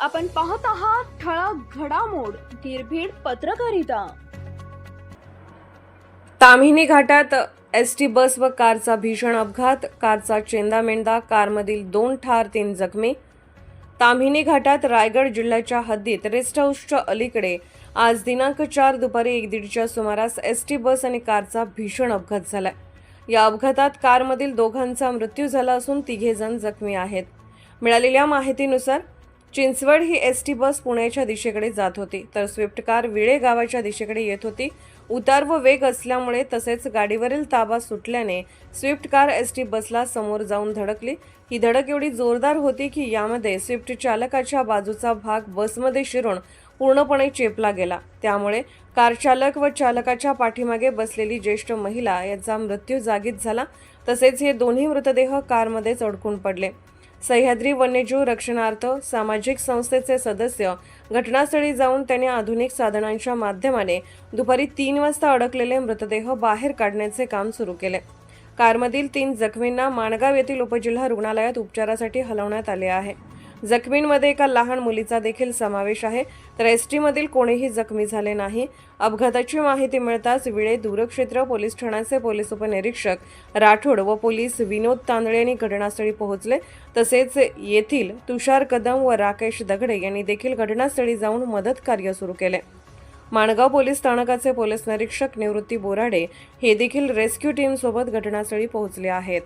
आपण पाहत आहात ठळक घडामोड निर्भीड पत्रकारिता. ताम्हिणी घाटात एस टी बस व कारचा भीषण अपघात कारचा चेंदामेंदा कारमधील दोन ठार तीन जखमी. ताम्हिणी घाटात रायगड जिल्ह्याच्या हद्दीत रेस्ट हाऊसच्या अलीकडे आज दिनांक चार दुपारी एक दीडच्या सुमारास एस टी बस आणि कारचा भीषण अपघात झाला या अपघातात कारमधील दोघांचा मृत्यू झाला असून तिघे जण जखमी आहेत. मिळालेल्या माहितीनुसार चिंचवड ही एस टी बस पुण्याच्या दिशेकडे जात होती. तर स्विफ्ट कार विळे गावाच्या दिशेकडे येत होती. उतार व वेग असल्यामुळे तसेच गाडीवरील ताबा सुटल्याने स्विफ्ट कार एस टी बसला समोर जाऊन धडकली. ही धडक एवढी जोरदार होती की यामध्ये स्विफ्ट चालकाच्या बाजूचा भाग बसमध्ये शिरून पूर्णपणे चेपला गेला. त्यामुळे कार चालक व चालकाच्या पाठीमागे बसलेली ज्येष्ठ महिला यांचा मृत्यू जागीच झाला. तसेच हे दोन्ही मृतदेह कारमध्येच अडकून पडले. सह्याद्री वन्यजीव रक्षणार्थ सामाजिक संस्थेचे सदस्य घटनास्थळी जाऊन त्यांनी आधुनिक साधनांच्या माध्यमाने दुपारी तीन वाजता अडकलेले मृतदेह बाहेर काढण्याचे काम सुरू केले. कारमधील तीन जखमींना माणगाव येथील उपजिल्हा रुग्णालयात उपचारासाठी हलवण्यात आले आहे. जखमींमध्ये एका लहान मुलीचा देखील समावेश आहे. तर एस टीमधील कोणीही जखमी झाले नाही. अपघाताची माहिती मिळताच विळे दूरक्षेत्र पोलीस ठाण्याचे पोलीस उपनिरीक्षक राठोड व पोलीस विनोद तांदळे यांनी घटनास्थळी पोहोचले. तसेच येथील तुषार कदम व राकेश दगडे यांनी देखील घटनास्थळी जाऊन मदत कार्य सुरू केले. माणगाव पोलीस स्थानकाचे पोलीस निरीक्षक निवृत्ती बोराडे हे देखील रेस्क्यू टीमसोबत घटनास्थळी पोहोचले आहेत.